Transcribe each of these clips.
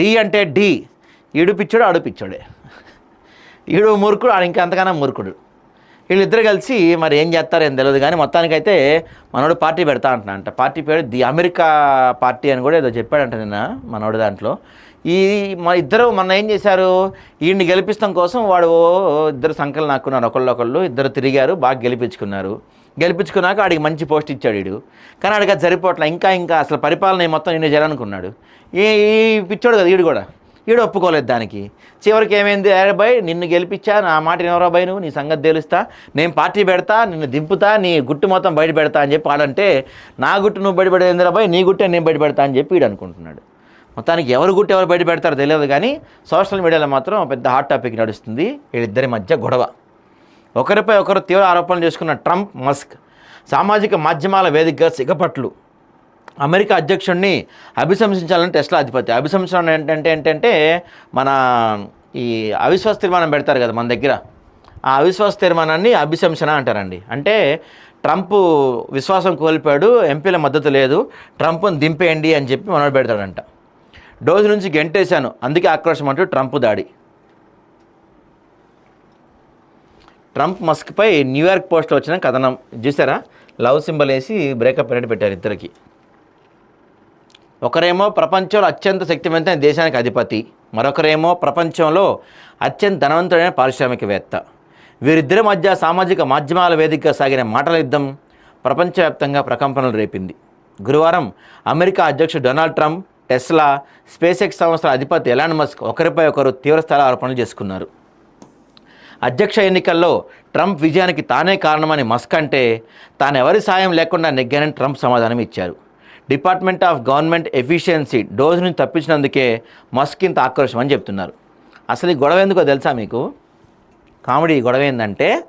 D అంటే D. ఈడు పిచ్చోడు ఆడు పిచ్చోడే. ఈడు మూర్ఖుడు ఆడు ఇంకా మురుకుడు వీళ్ళిద్దరు కలిసి మరి ఏం చేస్తారో ఏం తెలియదు కానీ మొత్తానికైతే మనోడు పార్టీ పెడతా అంటున్నా అంట పార్టీ పేరు ది అమెరికా పార్టీ అని కూడా ఏదో చెప్పాడంట నిన్న మనోడు దాంట్లో. ఈ మన ఇద్దరు మొన్న ఏం చేశారు? ఈయన్ని గెలిపిస్తాం కోసం వాడు ఇద్దరు సంఖ్యలు నాకున్నారు ఒకళ్ళు ఇద్దరు తిరిగారు బాగా గెలిపించుకున్నారు. గెలిపించుకున్నాక ఆడికి మంచి పోస్ట్ ఇచ్చాడు వీడు. కానీ ఆడికి అది సరిపోవట్లే. ఇంకా ఇంకా అసలు పరిపాలన మొత్తం నేను చేయాలనుకున్నాడు. ఈ ఈ పిచ్చోడు కదా వీడు కూడా. వీడు ఒప్పుకోలేదు దానికి. చివరికి ఏమైంది? అరే బాయ్ నిన్ను గెలిపించా నా మాట ఎవరో బాయ్ నువ్వు? నీ సంగతి తెలుస్తా. నేను పార్టీ పెడతా నిన్ను దింపుతా నీ గుట్టు మొత్తం బయట పెడతా అని చెప్పి వాడంటే నా గుట్టు నువ్వు బయట పెడేందిరా బాయ్? నీ గుట్టే నేను బయట పెడతా అని చెప్పి వీడు అనుకుంటున్నాడు. మొత్తానికి ఎవరు గుట్టు ఎవరు బయట పెడతారో తెలియదు కానీ సోషల్ మీడియాలో మాత్రం పెద్ద హాట్ టాపిక్ నడుస్తుంది. వీళ్ళిద్దరి మధ్య గొడవ. ఒకరిపై ఒకరు తీవ్ర ఆరోపణలు చేసుకున్న ట్రంప్ మస్క్ సామాజిక మాధ్యమాల వేదికగా సిగపట్లు అమెరికా అధ్యక్షుడిని అభిశంసించాలని టెస్లా అధిపతి. అభిశంసనం ఏంటంటే ఏంటంటే మన ఈ అవిశ్వాస తీర్మానం పెడతారు కదా మన దగ్గర. ఆ అవిశ్వాస తీర్మానాన్ని అభిశంసన అంటారండి. అంటే ట్రంప్ విశ్వాసం కోల్పోయాడు ఎంపీల మద్దతు లేదు ట్రంప్ను దింపేయండి అని చెప్పి మనోడు పెడతాడంట. డోజు నుంచి గెంటేశాను అందుకే ఆక్రోషం అంటూ ట్రంప్ దాడి. ట్రంప్ మస్క్పై న్యూయార్క్ పోస్ట్ వచ్చిన కథనం. చూసారా? లవ్ సింబల్ వేసి బ్రేకప్ అనేది పెట్టారు ఇద్దరికి. ఒకరేమో ప్రపంచంలో అత్యంత శక్తివంతమైన దేశానికి అధిపతి. మరొకరేమో ప్రపంచంలో అత్యంత ధనవంతుడైన పారిశ్రామికవేత్త. వీరిద్దరి మధ్య సామాజిక మాధ్యమాల వేదికగా సాగిన మాటల యుద్ధం ప్రపంచవ్యాప్తంగా ప్రకంపనలు రేపింది. గురువారం అమెరికా అధ్యక్షుడు Donald Trump Tesla SpaceX సంస్థల అధిపతి ఎలాన్ మస్క్ ఒకరిపై ఒకరు తీవ్రస్థాయి ఆరోపణలు చేసుకున్నారు. అధ్యక్ష ఎన్నికల్లో ట్రంప్ విజయానికి తానే కారణమని మస్క్ అంటే తాను ఎవరి సాయం లేకుండా నెగ్గానని ట్రంప్ సమాధానం ఇచ్చారు. Department of government efficiency DOGE నుంచి తప్పించినందుకే మస్క్ ఇంత ఆక్రోశం అని చెప్తున్నారు. అసలు ఈ గొడవ ఎందుకో తెలుసా మీకు? కామెడీ గొడవ ఏంటంటే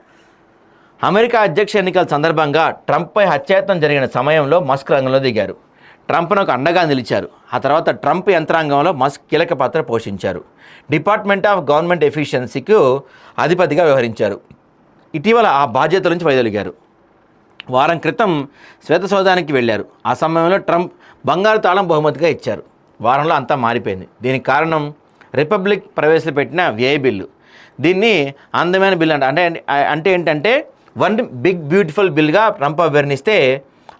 అమెరికా అధ్యక్ష ఎన్నికల సందర్భంగా ట్రంప్పై హత్యాయత్నం జరిగిన సమయంలో మస్క్ రంగంలో దిగారు. ట్రంప్ను ఒక అండగా నిలిచారు. ఆ తర్వాత ట్రంప్ యంత్రాంగంలో మస్క్ కీలక పాత్ర పోషించారు. డిపార్ట్మెంట్ ఆఫ్ గవర్నమెంట్ ఎఫిషియన్సీకు అధిపతిగా వ్యవహరించారు. ఇటీవల ఆ బాధ్యత నుంచి వైదొలిగారు. వారం క్రితం శ్వేత సౌదానికి వెళ్ళారు. ఆ సమయంలో ట్రంప్ బంగారు తాళం బహుమతిగా ఇచ్చారు. వారంలో అంతా మారిపోయింది. దీనికి కారణం రిపబ్లిక్ ప్రవేశపెట్టిన వ్యయ బిల్లు. దీన్ని అందమైన బిల్ అంటే అంటే ఏంటంటే వన్ బిగ్ బ్యూటిఫుల్ బిల్గా ట్రంప్ అభ్యర్థిస్తే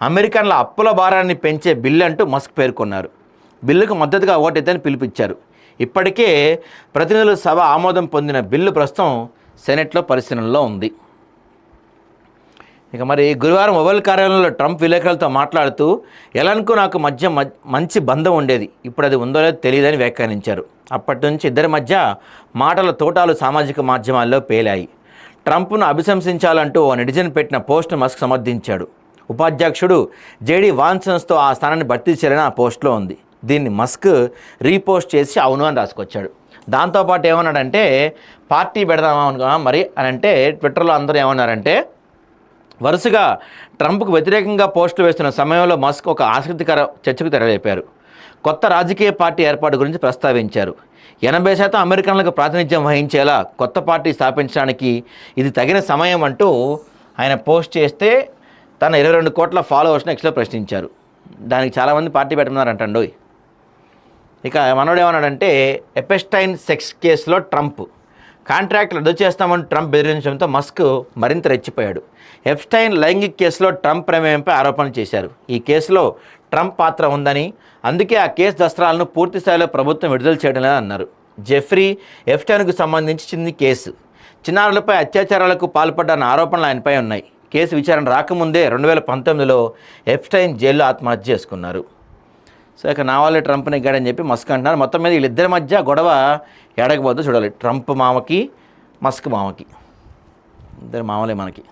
అమెరికన్ల అప్పుల భారాన్ని పెంచే బిల్లు అంటూ మస్క్ పేర్కొన్నారు. బిల్లుకు మద్దతుగా ఓటెత్తని పిలుపిచ్చారు ఇప్పటికే ప్రతినిధుల సభ ఆమోదం పొందిన బిల్లు ప్రస్తుతం సెనెట్లో పరిశీలనలో ఉంది. ఇక మరి గురువారం మొబైల్ కార్యాలయంలో ట్రంప్ విలేకరులతో మాట్లాడుతూ ఎలాన్కు నాకు మధ్య మ- మంచి బంధం ఉండేది. ఇప్పుడు అది ఉందో లేదో తెలియదని వ్యాఖ్యానించారు. అప్పటి నుంచి ఇద్దరి మధ్య మాటల తోటాలు సామాజిక మాధ్యమాల్లో పేలాయి. ట్రంప్ను అభిశంసించాలంటూ ఓ నెటిజన్ పెట్టిన పోస్ట్ను మస్క్ సమర్థించాడు. ఉపాధ్యక్షుడు జేడీ వాన్సన్స్తో ఆ స్థానాన్ని భర్తీ చేయాలని ఆ పోస్ట్లో ఉంది. దీన్ని మస్క్ రీపోస్ట్ చేసి అవును అని రాసుకొచ్చాడు. దాంతోపాటు ఏమన్నాడంటే పార్టీ పెడదామా అనుకున్నా మరి? అని అంటే ట్విట్టర్లో అందరూ ఏమన్నారంటే వరుసగా ట్రంప్కు వ్యతిరేకంగా పోస్టులు వేస్తున్న సమయంలో మస్క్ ఒక ఆసక్తికర చర్చకు తెరలేపారు. కొత్త రాజకీయ పార్టీ ఏర్పాటు గురించి ప్రస్తావించారు. ఎనభై శాతం అమెరికన్లకు ప్రాతినిధ్యం వహించేలా కొత్త పార్టీ స్థాపించడానికి ఇది తగిన సమయం అంటూ ఆయన పోస్ట్ చేస్తే తన ఇరవై రెండు కోట్ల ఫాలోవర్స్ని ఎక్స్లో ప్రశ్నించారు. దానికి చాలామంది పార్టీ పెట్టమన్నారంటండోయ్ ఇక మనోడు ఏమన్నాడంటే ఎపెస్టైన్ సెక్స్ కేసులో ట్రంప్ కాంట్రాక్ట్ రద్దు చేస్తామని ట్రంప్ బెదిరించడంతో మస్క్ మరింత రెచ్చిపోయాడు. ఎప్స్టైన్ లైంగిక కేసులో ట్రంప్ ప్రమేయంపై ఆరోపణలు చేశారు. ఈ కేసులో ట్రంప్ పాత్ర ఉందని అందుకే ఆ కేసు దస్త్రాలను పూర్తి స్థాయిలో ప్రభుత్వం విడుదల చేయడం లేదని అన్నారు. జెఫ్రీ ఎప్స్టైన్కు సంబంధించి చిన్న కేసు. చిన్నారులపై అత్యాచారాలకు పాల్పడ్డన్న ఆరోపణలు ఆయనపై ఉన్నాయి. కేసు విచారణ రాకముందే రెండు వేల పంతొమ్మిదిలో ఎప్స్టైన్ జైల్లో ఆత్మహత్య చేసుకున్నారు. సో ఇక నా వాళ్ళే ట్రంప్ నెగ్గాడని చెప్పి మస్క్ అంటున్నారు. మొత్తం మీద వీళ్ళిద్దరి మధ్య గొడవ ఎడకపోతే చూడాలి. ట్రంప్ మామకి మస్క్ మామకి. ఇద్దరు మామలే మనకి.